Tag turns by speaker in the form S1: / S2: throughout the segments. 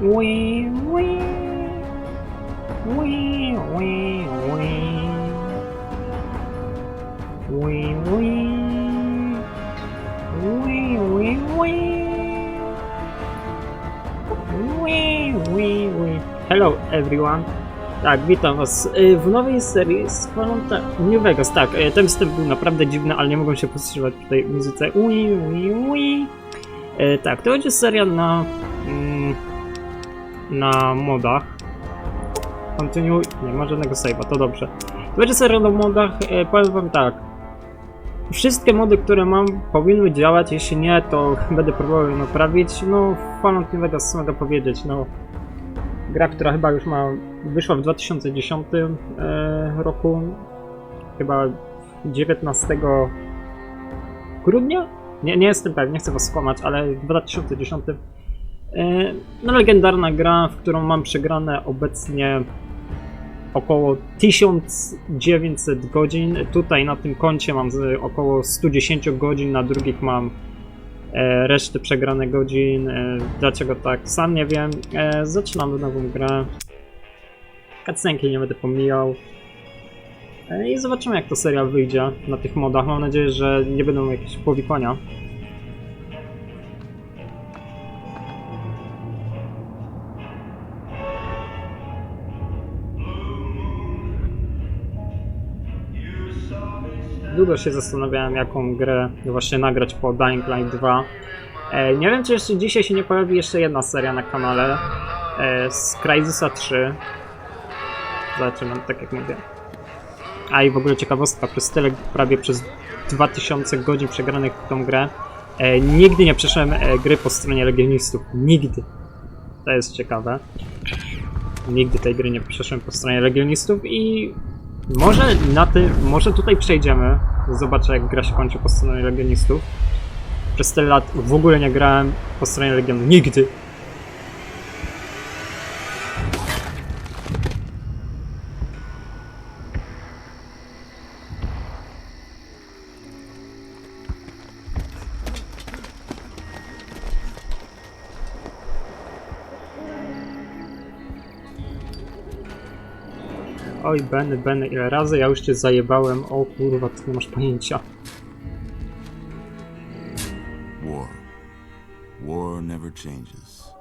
S1: Wee, wee. Wee, wee, wee. Wee, wee. Wee, wee, wee. Wee, wee, wee. Hello everyone. Tak, witam was y, w nowej serii z Fallouta New Vegas. Tak, y, ten wstęp był naprawdę dziwny, ale nie mogłem się powstrzymać przy tej muzyce. Ui, ui, ui. Y, Tak, to będzie seria na... Mm, na modach. Continue... Nie ma żadnego save'a, to dobrze. Będzie seria na modach, y, powiem wam tak. Wszystkie mody, które mam, powinny działać, jeśli nie, to będę próbował naprawić. No, New Vegas, co mogę powiedzieć, no... Gra, która chyba już ma... wyszła w 2010 e, roku. Chyba 19 grudnia? Nie, nie jestem pewien, nie chcę was skłamać, ale w 2010. E, no, legendarna gra, w którą mam przegrane obecnie około 1900 godzin. Tutaj na tym koncie mam około 110 godzin, na drugich mam e, resztę przegrane godzin. E, dlaczego tak? Sam nie wiem. Zaczynamy nową grę. Cutscenki nie będę pomijał. I zobaczymy jak to serial wyjdzie na tych modach. Mam nadzieję, że nie będą jakieś powikłania. Długo się zastanawiałem, jaką grę właśnie nagrać po Dying Light 2. E, nie wiem, czy jeszcze dzisiaj się nie pojawi jeszcze jedna seria na kanale e, z Crysisa 3. Zobaczymy, tak jak mówię. A i w ogóle ciekawostka, przez tyle, prawie przez 2000 godzin przegranych w tą grę, e, nigdy nie przeszedłem e, gry po stronie Legionistów. Nigdy. To jest ciekawe. Nigdy tej gry nie przeszedłem po stronie Legionistów i może na tym, może tutaj przejdziemy. Zobaczę jak gra się kończy po stronie Legionistów. Przez tyle lat w ogóle nie grałem po stronie Legionu. Nigdy. Oj, Benny, Benny, ile razy ja już cię zajebałem. O kurwa, ty nie masz pojęcia.
S2: War. War never changes.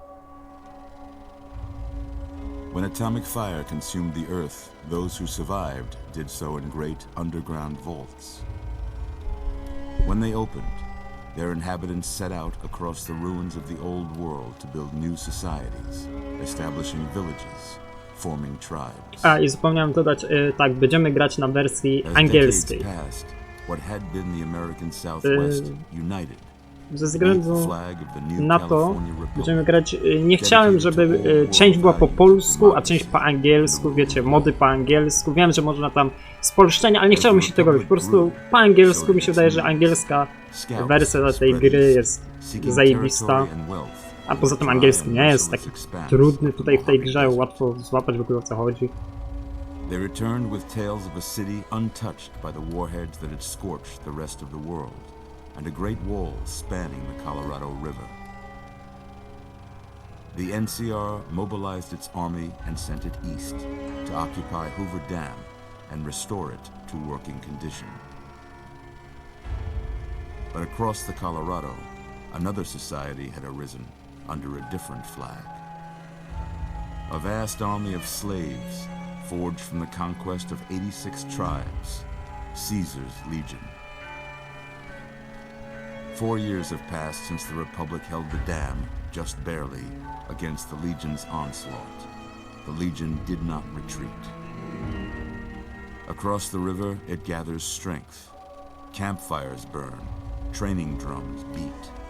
S2: When atomic fire consumed the earth, those who survived did so in great underground vaults. When they opened, their inhabitants set out across the ruins of the old world to build new societies, establishing villages.
S1: A, i zapomniałem dodać, y, tak, będziemy grać na wersji angielskiej.
S2: passed, what had been the American Southwest united.
S1: Ze względu na to będziemy grać. y, Nie chciałem, żeby y, część była po polsku, a część po angielsku. Wiecie, mody po angielsku. Wiem, że można tam spolszczenia, ale nie chciałem się tego robić. Po prostu po angielsku mi się wydaje, że angielska wersja tej gry jest zajebista. A poza tym angielski nie jest taki trudny tutaj w tej grze, łatwo złapać w ogóle o co chodzi.
S2: They returned with tales of a city untouched by the warheads that had scorched the rest of the world, and a great wall spanning the Colorado River. The NCR mobilized its army and sent it east to occupy Hoover Dam and restore it to working condition. But across the Colorado, another society had arisen under a different flag. A vast army of slaves forged from the conquest of 86 tribes, Caesar's Legion. Four years have passed since the Republic held the dam, just barely, against the Legion's onslaught. The Legion did not retreat. Across the river, it gathers strength. Campfires burn, training drums beat.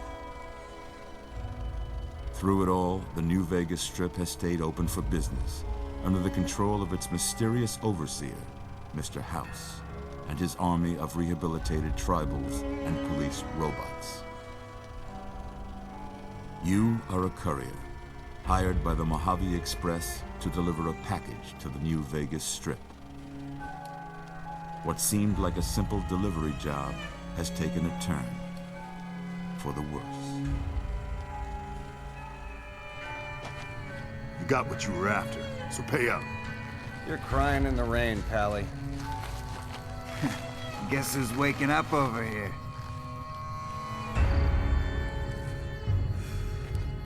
S2: Through it all, the New Vegas Strip has stayed open for business, under the control of its mysterious overseer, Mr. House, and his army of rehabilitated tribals and police robots. You are a courier, hired by the Mojave Express to deliver a package to the New Vegas Strip. What seemed like a simple delivery job has taken a turn for the worse.
S3: You got what you were after, so pay up.
S4: You're crying in the rain, Pally.
S5: Guess who's waking up over here?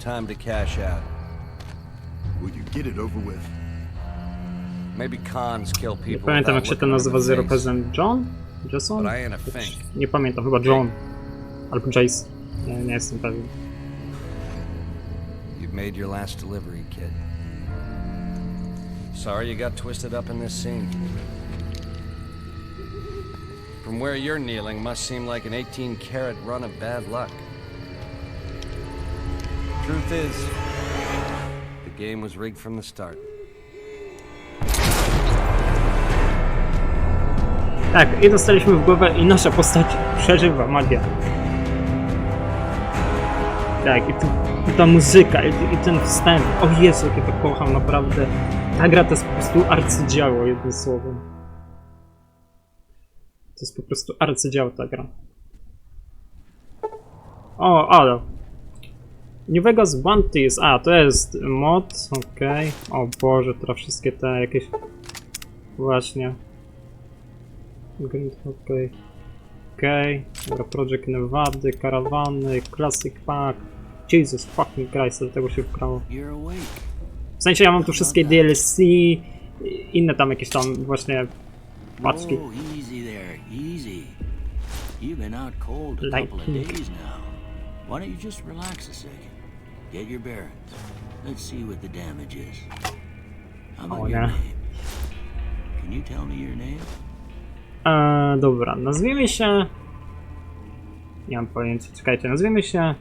S4: Time to cash out.
S3: Will you get it over with?
S4: Maybe cons kill
S1: Nie
S4: people.
S1: pamiętam jak
S4: without
S1: się ten
S4: looking
S1: nazywa Zero
S4: the.
S1: Present John? Jason?
S4: But I ain't a fink.
S1: Nie pamiętam, chyba John. Albo Jason. Nie, nie jestem pewien.
S4: You've made your last delivery, kid. Sorry you got twisted up in this scene. From where you're kneeling must seem like an 18 karat run of bad luck. Truth is, the game was rigged from the start.
S1: Tak, i dostaliśmy w głowę i nasza postać przeżywa magię. Tak, i, tu, i ta muzyka, i, i ten wstęp. O Jezu, jak ja to kocham, naprawdę. Ta gra to jest po prostu arcydzieło, jednym słowem. To jest po prostu arcydzieło ta gra. O, ale. New Vegas Bounties. A, to jest mod, okej. O Boże, to wszystkie te jakieś... Właśnie. Green, okej. Okej. Dobra, Project Nevada, karawany, Classic Pack. Jesus fucking Christ, do tego się wkrało.
S6: You're awake.
S1: W sensie ja mam tu wszystkie DLC, i inne tam jakieś tam właśnie paczki.
S6: Oh,
S1: Lightning.
S6: Why don't you just relax a second? Get your bearings. Let's see what the damage is. How about
S1: Oh,
S6: your
S1: yeah.
S6: name? Can you tell me your name?
S1: Eee, dobra, nazwijmy się... Nie mam pojęcia, czekajcie, nazwijmy się...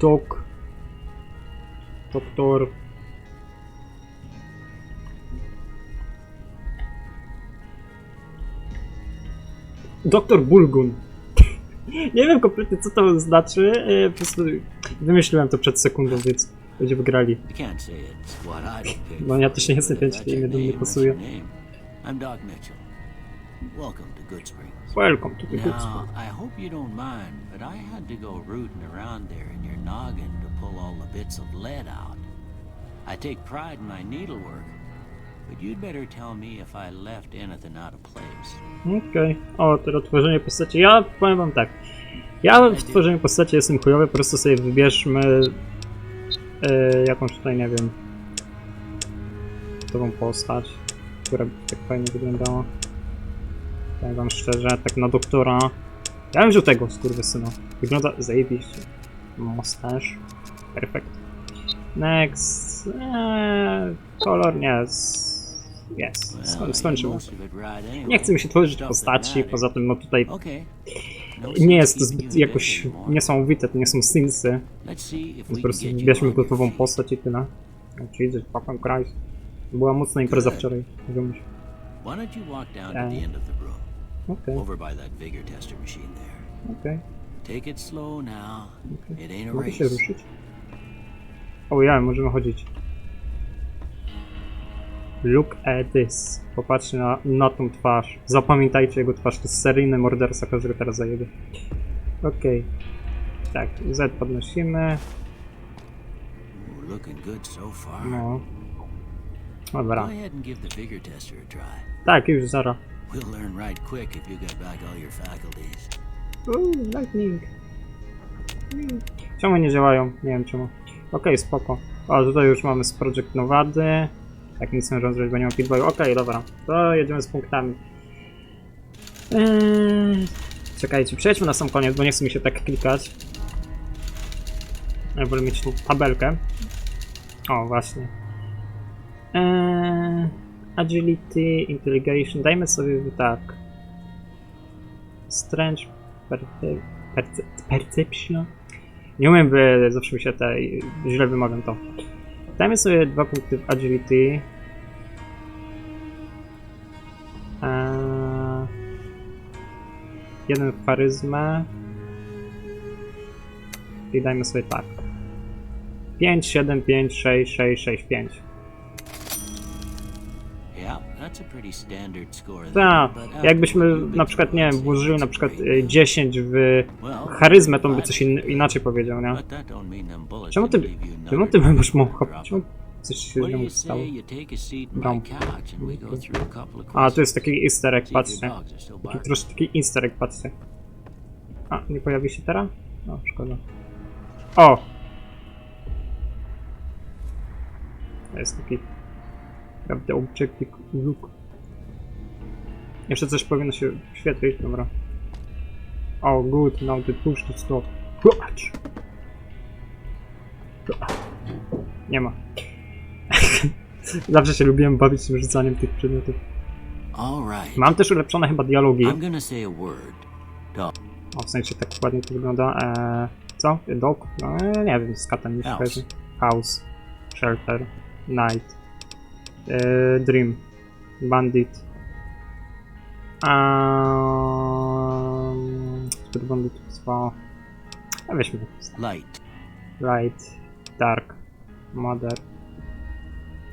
S1: Doc... Doktor... Doktor Bulgun. Nie wiem kompletnie co to znaczy, e, po prostu wymyśliłem to przed sekundą, więc będzie wygrali. No ja też nie czy
S6: that's
S1: imię do mnie pasuje.
S6: I'm Doc Mitchell. Welcome to Good Springs.
S1: Welcome to the good
S6: Now, I hope you don't mind, but I had to go rooting around there in your noggin to pull all the bits of lead out. I take pride in my needlework, but you'd better tell me if I left anything out of place.
S1: Okej. O, teraz tworzenie postaci. Ja powiem wam tak. Ja w tworzeniu postaci jestem chujowy, po prostu sobie wybierzmy e, jakąś tutaj, nie wiem, gotową postać, która by tak fajnie wyglądała. Powiem wam szczerze, tak na doktora. Ja bym wziął tego skurwysyna. Wygląda zajebiście. Mustache. Perfekt. Next. Eee, kolor nie. s- Jest.
S6: Well,
S1: Skoń, skończymy. Nie chce mi się tworzyć postaci, poza tym no tutaj.
S6: No
S1: nie jest to zbyt jakoś niesamowite, to nie są
S6: we
S1: po prostu
S6: your
S1: gotową postać i tyle. No, Jesus fucking Christ. Była mocna impreza wczoraj?
S6: Why don't you
S1: Okej,
S6: over by that vigor tester machine there.
S1: okej,
S6: Take it slow now.
S1: okej.
S6: It ain't a
S1: Mogę się
S6: race.
S1: ruszyć? O ja, możemy chodzić. Look at this. Popatrzcie na, na tą twarz. Zapamiętajcie jego twarz. To jest seryjny morderca, który teraz zajebie. Okej. Tak, Z podnosimy.
S6: Looking good so far.
S1: No.
S6: Go
S1: Dobra.
S6: ahead and give the vigor tester a try.
S1: Tak, już zara.
S6: We'll learn right quick if you get back all your faculties.
S1: Uuu, lightning. Mm. Czemu nie działają? Nie wiem czemu. Okej, spoko. O, tutaj już mamy z Project Novady. Jak nic nie możemy zrobić, bo nie ma pitboyu. Okej, dobra. To jedziemy z punktami. Eee, czekajcie, przejdźmy na sam koniec, bo nie chce mi się tak klikać. Ja wolę mieć tu tabelkę. O, właśnie. Eee, agility, intelligation. Dajmy sobie tak. Strange perce perce Perception? Nie umiem, by zawsze mi się te... źle wymawiam to. Dajmy sobie dwa punkty w Agility. Eee, jeden w Charyzmę. I dajmy sobie tak. 5, 7, 5, 6, 6, 6, 5. Tak,
S6: but
S1: jakbyśmy na przykład, nie wiem, włożyli na przykład
S6: great.
S1: y, 10 w charyzmę, to by coś in, inaczej powiedział, nie? Czemu ty, czemu ty masz mocha? Czemu coś się
S6: you
S1: stało? Dom.
S6: a
S1: tu jest taki easter egg, patrzcie. Taki troszkę taki easter egg, patrzcie. A, nie pojawi się teraz? No, szkoda. O! Jest taki... Prawda, objective look. Jeszcze coś powinno się świetlić, dobra. O, good, now the push to stop. Płacz! Nie ma. Zawsze się lubiłem bawić tym rzucaniem tych przedmiotów. Mam też ulepszone chyba dialogi. O, w sensie tak ładnie to wygląda. Eee, co? Dog? No, e, nie wiem, z katem
S6: House.
S1: kojarzy. House. Shelter. Night. Eee, Dream. Bandit. Um, który banditów zwał? A weźmy to.
S6: Light.
S1: Light. Dark. Mother.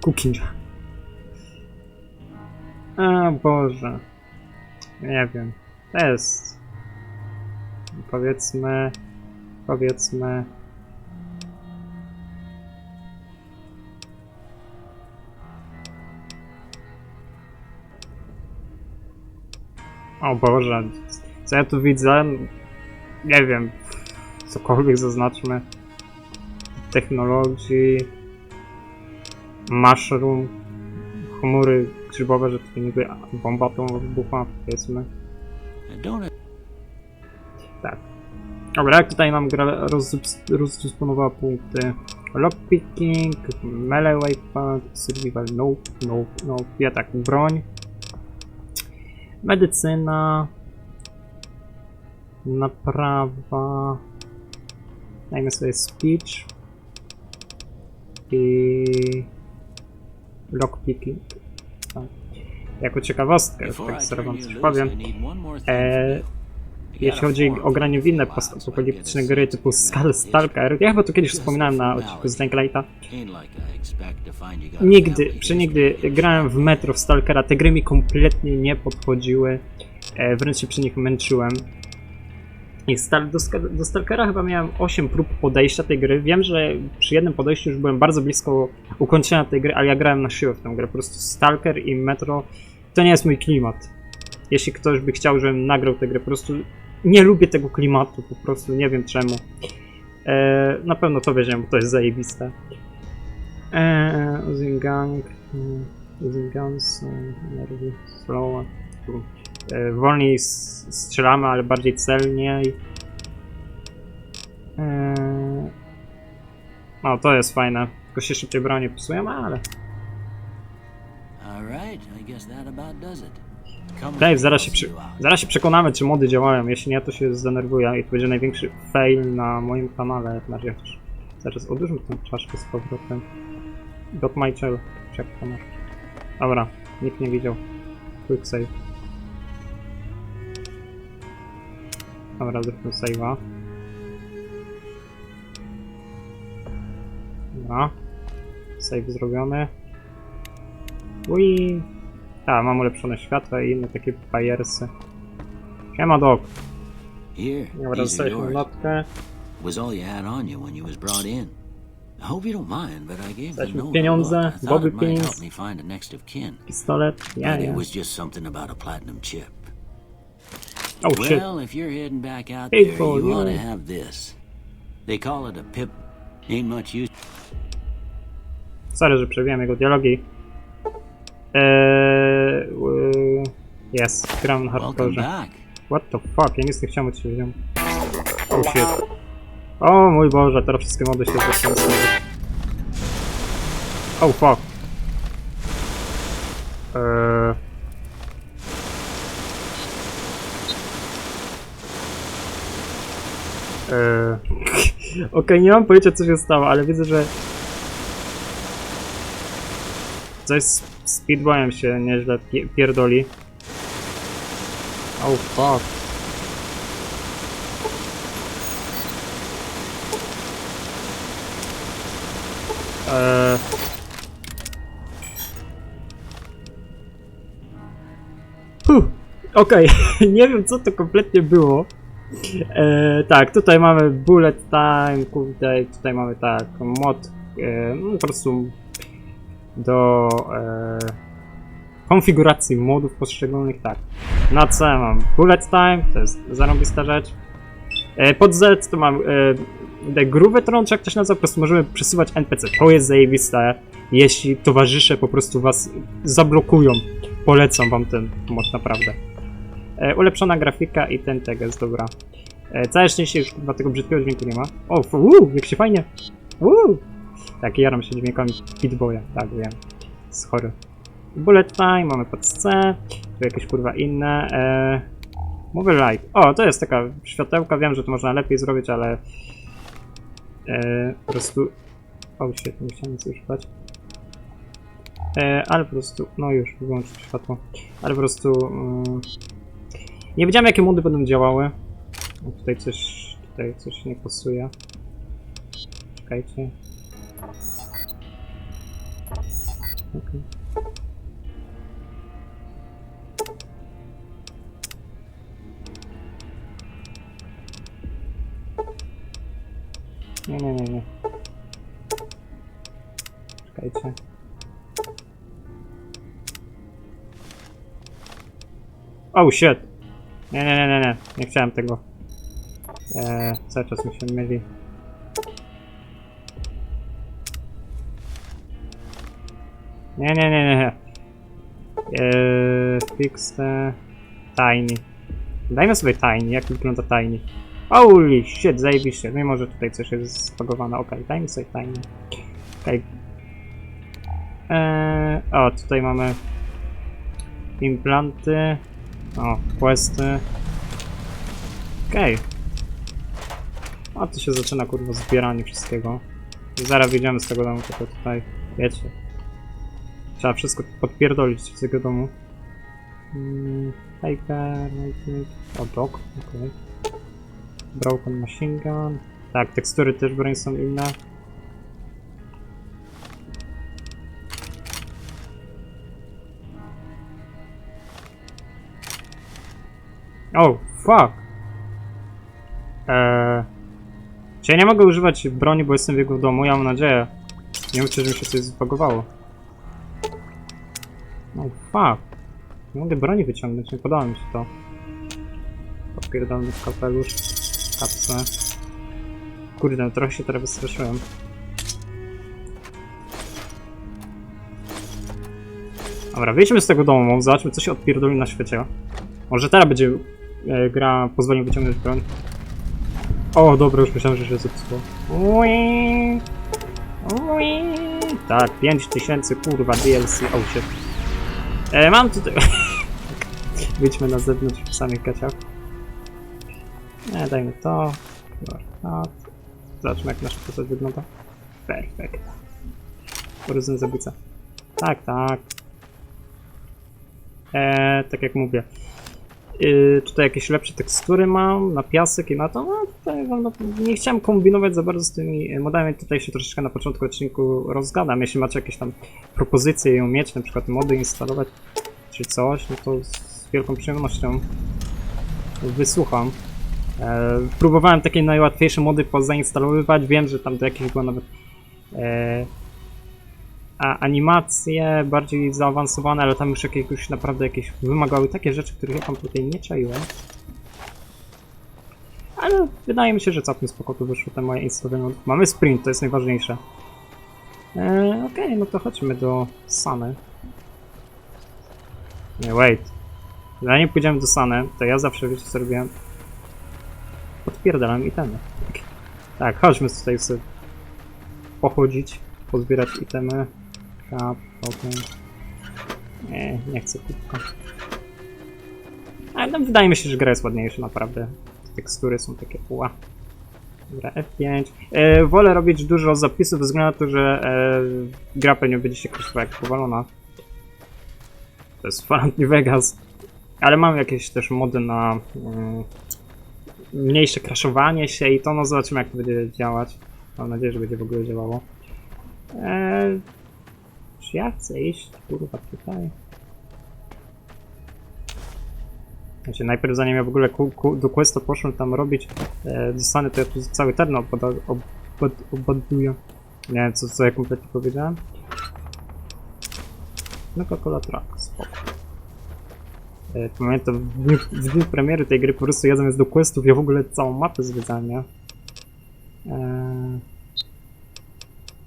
S1: Cooking. A Boże. Nie wiem. To jest. Powiedzmy. Powiedzmy. O Boże. Co ja tu widzę? Nie wiem. Cokolwiek zaznaczmy. Technologii. Mushroom. Chmury grzybowe, że to niby bomba atomowa wybuchła, powiedzmy. Tak. Dobra, jak tutaj nam gra rozdysp- rozdysponowała punkty? Lockpicking, melee weapon, survival, nope, nope, nope. Ja tak, broń. Medycyna. Naprawa. Dajmy sobie speech. I... Lockpicking. Tak. Jako ciekawostkę, tak sobie wam coś powiem.
S6: I
S1: jeśli chodzi o granie w inne postapokaliptyczne gry typu Skull Stalker, ja chyba to kiedyś wspominałem na odcinku z Lighta, nigdy, przenigdy grałem w Metro w Stalkera, te gry mi kompletnie nie podchodziły, e, wręcz się przy nich męczyłem. I do, do Stalkera chyba miałem 8 prób podejścia tej gry. Wiem, że przy jednym podejściu już byłem bardzo blisko ukończenia tej gry, ale ja grałem na siłę w tę grę. Po prostu Stalker i Metro to nie jest mój klimat. Jeśli ktoś by chciał, żebym nagrał tę grę, po prostu nie lubię tego klimatu, po prostu nie wiem czemu. E, na pewno to wiedziałem, bo to jest zajebiste. Using Gang, Using Guns, e, Energy, Slow. E, wolniej strzelamy, ale bardziej celniej. Eee, no, to jest fajne. Tylko się szybciej broni psujemy, ale...
S6: All right, I guess that about does it.
S1: Dave, zaraz się, przy, zaraz się przekonamy, czy mody działają. Jeśli nie, to się zdenerwuję i to będzie największy fail na moim kanale, jak na razie. Zaraz odłóżmy tę czaszkę z powrotem. Got my chill. Check to masz. Dobra, nikt nie widział. Quick save. Dobra, zróbmy save'a. Dobra. Save zrobiony. Ui. Tak, mam ulepszone światła i inne takie bajersy. Siema dog. Dobra, dostaliśmy notkę. Dostaliśmy
S6: a
S1: pieniądze,
S6: a of kin.
S1: Pistolet. Ja, ja.
S6: a.
S1: Oh shit.
S6: Well, if you're heading back out there, you. ought to have this. They call it a pip. Ain't much use.
S1: Sorry, że przewijam jego dialogi. Eee, yes, gram na hardcore. What the fuck, ja nic nie chciałem od ciebie wziąć. Oh shit. O mój Boże, teraz wszystkie mody się zaczynają. Oh fuck. Eee. Eee. Okej, nie mam pojęcia co się stało, ale widzę, że coś speedboyem się nieźle pie- pierdoli. Oh fuck. Eee. Okej, nie wiem co to kompletnie było. E, tak, tutaj mamy bullet time, kurde, tutaj mamy tak, mod, e, no, po prostu do e, konfiguracji modów poszczególnych, tak. Na C mam bullet time, to jest zarąbista rzecz. E, pod Z to mam e, te grube tron, czy jak to się nazywa, po prostu możemy przesuwać NPC, to jest zajebiste, jeśli towarzysze po prostu was zablokują. Polecam wam ten mod naprawdę. E, ulepszona grafika i ten tag jest dobra. E, całe szczęście już chyba tego brzydkiego dźwięku nie ma. O, uuu, jak się fajnie. Uuu. Tak, jaram się dźwiękami Pitboya, tak wiem. Jest chory. Bullet time, mamy pod C, tu jakieś kurwa inne. E, light. O, to jest taka światełka, wiem, że to można lepiej zrobić, ale e, po prostu... O, shit, nie chciałem nic używać. E, ale po prostu, no już, wyłączyć światło. Ale po prostu... Mm, nie wiedziałem jakie mody będą działały. O, tutaj coś, tutaj coś nie pasuje. Czekajcie. Nie, nie, nie, nie. Czekajcie. Oh shit! Nie, nie, nie, nie, nie. Nie chciałem tego. Eee, cały czas mi się myli. Nie, nie, nie, nie. Eee, fix the... Tiny. Dajmy sobie tiny, jak wygląda tiny. Holy shit, zajebiście. Mimo, że tutaj coś jest spagowane. Okej, dajmy sobie tiny. Okej. Eee, o, tutaj mamy implanty. O, questy. Okej. A tu się zaczyna kurwa zbieranie wszystkiego. Zaraz wyjdziemy z tego domu, tylko tutaj, wiecie. Trzeba wszystko podpierdolić z tego domu. Mm, Hyper, lightning, o dog, okej. Broken machine gun. Tak, tekstury też broń są inne. Oh, fuck! Eee... Czy ja nie mogę używać broni, bo jestem w jego domu? Ja mam nadzieję. Nie chcę, żeby mi się coś zbagowało. Oh, fuck! Nie mogę broni wyciągnąć, nie podoba mi się to. Popierdolny kapelusz. Kapsę. Kurde, no trochę się teraz wystraszyłem. Dobra, wyjdźmy z tego domu, zobaczmy co się odpierdoli na świecie. Może teraz będzie e, gra pozwoli wyciągnąć broń. O, dobra, już myślałem, że się zepsuło. Ui, ui. Tak, 5000, kurwa, DLC, oh shit. E, mam tutaj... Wyjdźmy na zewnątrz w samych gaciach. Nie, dajmy to. Zobaczmy jak nasz postać wygląda. Perfekt. Horyzont zabójca. Tak, tak. Eee, tak jak mówię. Yy, tutaj jakieś lepsze tekstury mam, na piasek i na to, no tutaj wam no, nie chciałem kombinować za bardzo z tymi modami, tutaj się troszeczkę na początku odcinku rozgadam, jeśli macie jakieś tam propozycje i umieć na przykład mody instalować czy coś, no to z wielką przyjemnością wysłucham. E, próbowałem takie najłatwiejsze mody pozainstalowywać, wiem, że tam do jakichś było nawet e, animacje bardziej zaawansowane, ale tam już jakiegoś naprawdę jakieś wymagały takie rzeczy, których ja tam tutaj nie czaiłem. Ale wydaje mi się, że całkiem spoko tu wyszło te moje modów. Mamy sprint, to jest najważniejsze. Eee, Okej, no to chodźmy do Sany. Nie, wait. Zanim pójdziemy do Sany, to ja zawsze wiecie co robiłem? Podpierdalam itemy. Tak, chodźmy tutaj sobie pochodzić, pozbierać itemy. Kap, potem. Nie, nie chcę kubka. Ale no, wydaje mi się, że gra jest ładniejsza naprawdę. Tekstury są takie puła. Dobra, F5. E, wolę robić dużo zapisów ze względu na to, że e, gra pewnie będzie się kosztowała jak powalona. To jest Fallout New Vegas. Ale mam jakieś też mody na mm, mniejsze crashowanie się i to no zobaczymy jak to będzie działać. Mam nadzieję, że będzie w ogóle działało. Eee, ja chcę iść kurwa tutaj? Znaczy, najpierw zanim ja w ogóle ku, ku, do questa poszłem tam robić, e, dostanę to ja tu cały teren obaduję. Nie wiem, co, co ja kompletnie powiedziałem. No Coca-Cola Truck, spoko. E, pamiętam, w dniu, w dniu premiery tej gry po prostu ja zamiast do questów, ja w ogóle całą mapę zwiedzałem, nie? Eee...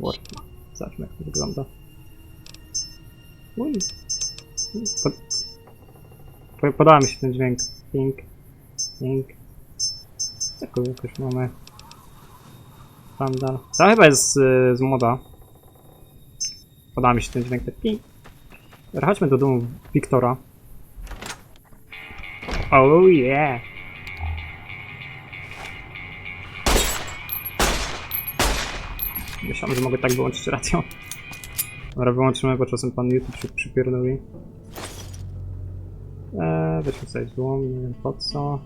S1: Warpma. Zobaczmy jak to wygląda. Uj. Pod... po- Podoba mi się ten dźwięk. Pink. Pink. Taką jakoś mamy. Vandal. To chyba jest z, z moda. Podoba mi się ten dźwięk. Tak pink. Chodźmy do domu Wiktora. Oh yeah! Myślałem, że mogę tak wyłączyć radio. Dobra, wyłączymy, bo czasem pan YouTube się przypierdoli. Eee, weźmy sobie złom, nie wiem po co.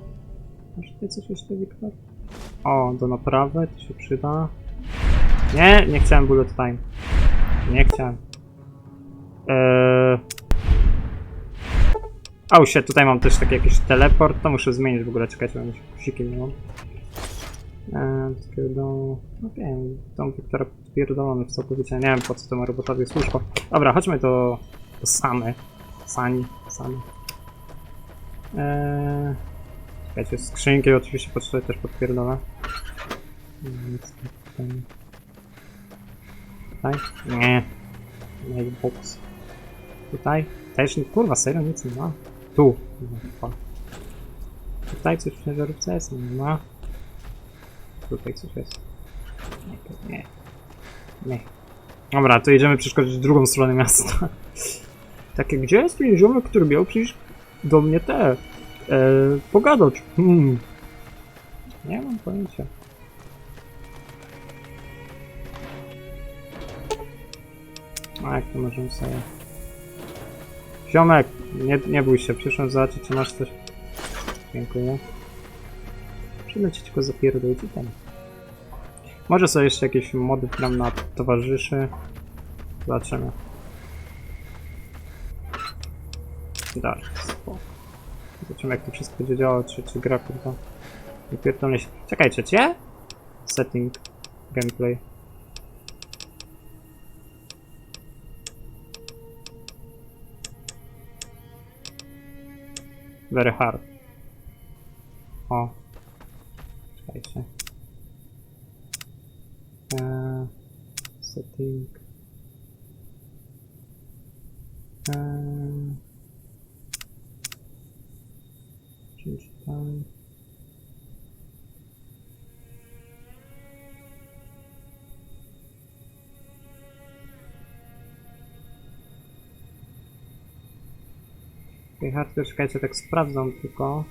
S1: Może tutaj coś jeszcze, Wiktor? O, do naprawy, to się przyda. Nie, nie chciałem bullet time. Nie chciałem. Eee... O, shit, tutaj mam też taki jakiś teleport, to muszę zmienić w ogóle, czekajcie, mam sikiem nie mam. Takiego domu... No wiem, dom Wiktora pierdolony całkowicie, nie wiem po co temu robotowi łóżko. Dobra, chodźmy do... do. Sani, Sami. Eee... Czekajcie, skrzynki oczywiście pocztuję też podpierdolę. Tutaj. Nie. Nie, box. Tutaj? Też nie, kurwa, serio nic nie ma. Tu. Tutaj coś w ciężarówce jest? Nie ma. Tutaj coś jest. Nie, nie. Dobra, to jedziemy przeszkodzić drugą stronę miasta. Takie, gdzie jest ten ziomek, który miał przyjść do mnie te... E, pogadać. Hmm. Nie mam pojęcia. A jak to możemy sobie... Ziomek, nie, nie bój się, przyszłem zobaczyć, czy masz coś. Dziękuję. Przyjdę ci tylko zapierdolić i. Może sobie jeszcze jakieś mody nam na towarzyszy. Zobaczymy. Dalej, spoko. Zobaczymy jak to wszystko będzie działało, czy, czy gra kurwa. Nie pierdolę się. Czekajcie, gdzie? Setting. Gameplay. Very hard. O. Czekajcie. Eee, setting. Eee, change time. Okej, hardware, czekajcie, tak sprawdzam tylko.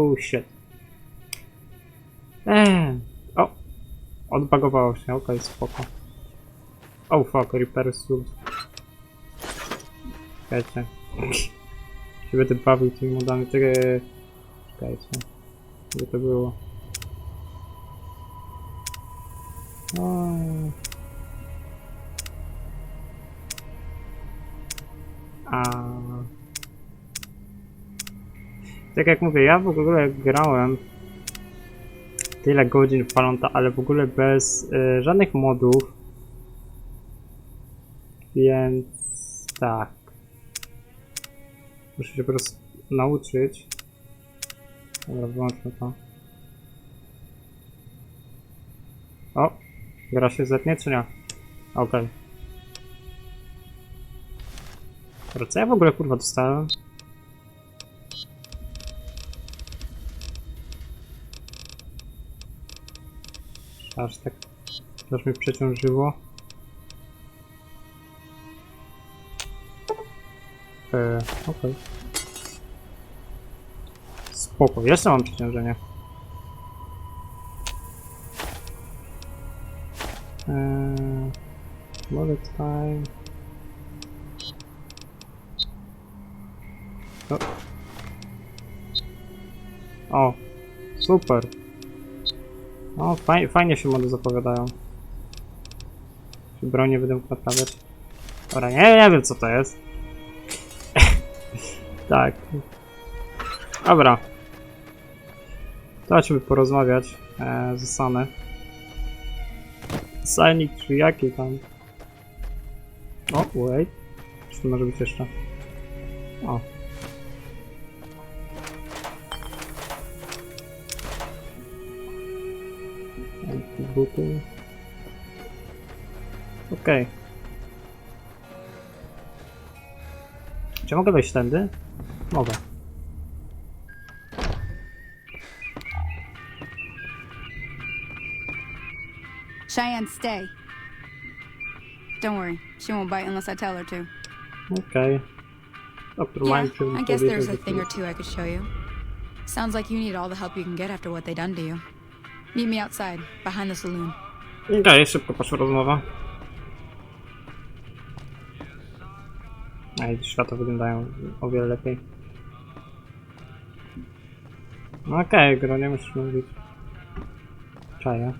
S1: Oh shit. Eee. O! Odbagowało się, okej, spoko. Oh fuck, repair suit. Czekajcie. się będę bawił tymi modami. Czekajcie. Gdzie to było? O. A... Tak jak mówię, ja w ogóle grałem tyle godzin w Fallouta, ale w ogóle bez y, żadnych modów. Więc tak. Muszę się po prostu nauczyć. Dobra, wyłączmy to. O! Gra się zetnie, czy nie? Okej. Dobra, co ja w ogóle kurwa dostałem? Aż tak... Aż mnie przeciążyło. Eee, okej. Spoko, jeszcze mam przeciążenie. Eee, bullet time. O. o, super. O, faj, fajnie się mody zapowiadają. Czy broń nie będę naprawiać? Dobra, nie, nie wiem co to jest. tak. Dobra. To porozmawiać e, z Sany. Sajnik czy jaki tam? O, wait. Czy to może być jeszcze? O. Okej. Czy mogę wejść tędy? Mogę.
S7: Cheyenne, stay. Don't worry, she won't bite unless I tell her to.
S1: Okay.
S7: Yeah, I guess there's a thing or two I could show you. Sounds like you need all the help you can get after what they done to you. Meet me outside, behind the saloon.
S1: Okej, szybko poszła rozmowa. I światła wyglądają o wiele lepiej. No okej, gro, nie musisz mówić. Czaję.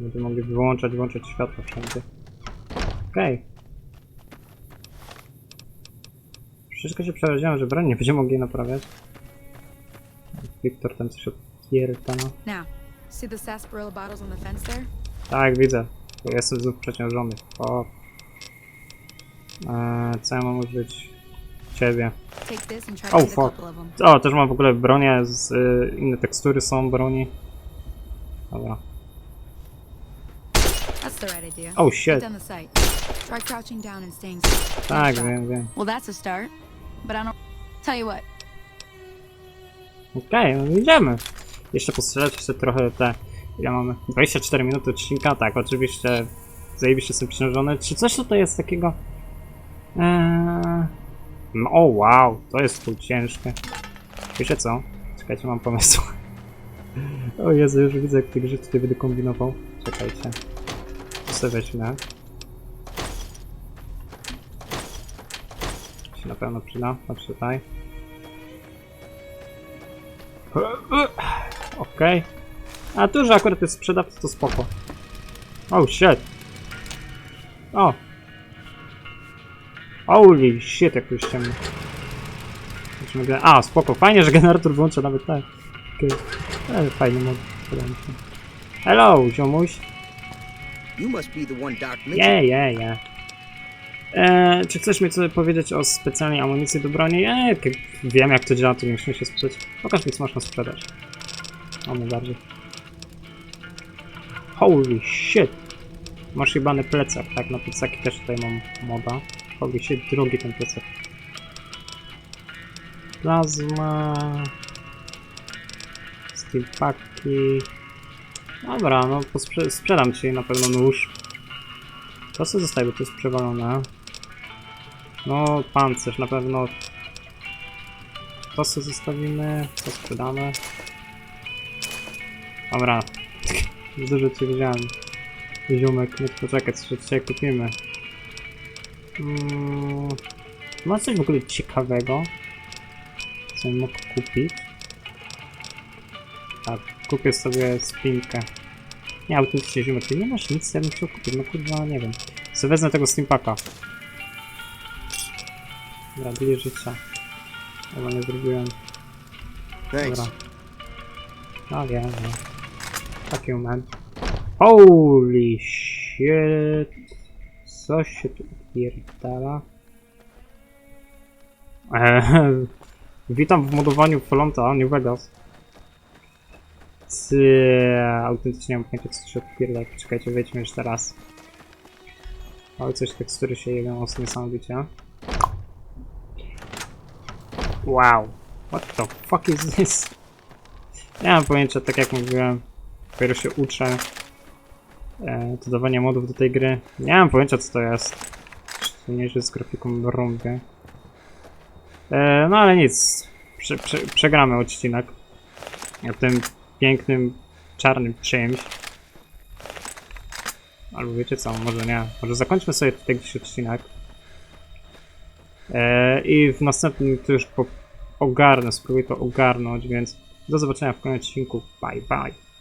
S1: Będziemy mogli wyłączać, włączać światło wszędzie. Okej. Wszystko się przeraziłem, że broń nie będziemy mogli naprawiać. Wiktor tam coś odpierdala.
S7: Now, see the sarsaparilla bottles on the fence there?
S1: Tak, widzę. Bo jestem znów przeciążony. O. Eee, co ja mam użyć? Ciebie.
S7: Take this and try
S1: Oh,
S7: a
S1: fuck.
S7: couple of them.
S1: O, też mam w ogóle bronię z... Y, inne tekstury są broni. Dobra.
S7: That's the right idea.
S1: Oh
S7: Get
S1: shit.
S7: down the sight. Try crouching down and staying still.
S1: Tak, wiem, wiem.
S7: Well, that's a start. But I don't. Tell you what,
S1: Okej, no idziemy. Jeszcze postrzelać, jeszcze trochę te... Ja mamy 24 minuty odcinka, tak, oczywiście zajebiście jestem przeciążony. Czy coś tutaj jest takiego... Eee... No, o wow, to jest tu ciężkie. Wiecie co? Czekajcie, mam pomysł. O Jezu, już widzę jak tych rzeczy tutaj będę kombinował. Czekajcie. To sobie weźmie. Się na pewno przyda. Patrz tutaj. Okej. A tu, że akurat jest sprzedawca, to spoko. Oh shit. O. Holy shit, jak tu jest ciemno. A, spoko. Fajnie, że generator włącza nawet tak. Okej. Okay. Fajnie mod. Hello, ziomuś.
S8: You must be the one Doc.
S1: Yeah, yeah, yeah. Eee, czy chcesz mi coś powiedzieć o specjalnej amunicji do broni? K- wiem jak to działa, to nie musimy się sprzedać. Pokaż mi co masz na sprzedaż. O mnie bardziej. Holy shit! Masz jebany plecak, tak? Na plecaki też tutaj mam moda. Holy shit, drugi ten plecak. Plazma... Steelpacki... Dobra, no sprzedam ci na pewno nóż. To co zostaje, bo to jest przewalone. No, pancerz na pewno. To co zostawimy, to sprzedamy. Dobra. Dużo ci wziąłem. Ziomek, no poczekaj, co dzisiaj kupimy. Mm, ma coś w ogóle ciekawego? Co bym mógł kupić? Tak, kupię sobie spinkę. Nie, autentycznie ziomek, ty nie masz nic, ja bym chciał kupić, no kurwa, nie wiem. Co wezmę tego steampaka. Dobra, bili życia. Chyba nie zrobiłem.
S3: Thanks.
S1: Dobra. No wiem, no. You, man. Holy shit. Co się tu pierdala? Eee, witam w modowaniu Folonta New Vegas. Ty, autentycznie mam pojęcia co się odpierdala. Czekajcie, wejdźmy jeszcze raz. Ale coś tekstury się jeden mocno niesamowicie. Wow. What the fuck is this? Nie mam pojęcia, tak jak mówiłem. Dopiero się uczę. E, dodawania modów do tej gry. Nie mam pojęcia co to jest. Szczególnie, z grafiką rąbie. E, no ale nic. Prze, prze, przegramy odcinek. Ja tym pięknym, czarnym czymś. Albo wiecie co, może nie. Może zakończmy sobie tutaj odcinek. E, I w następnym to już po, ogarnę, spróbuję to ogarnąć, więc do zobaczenia w kolejnym odcinku. Bye bye.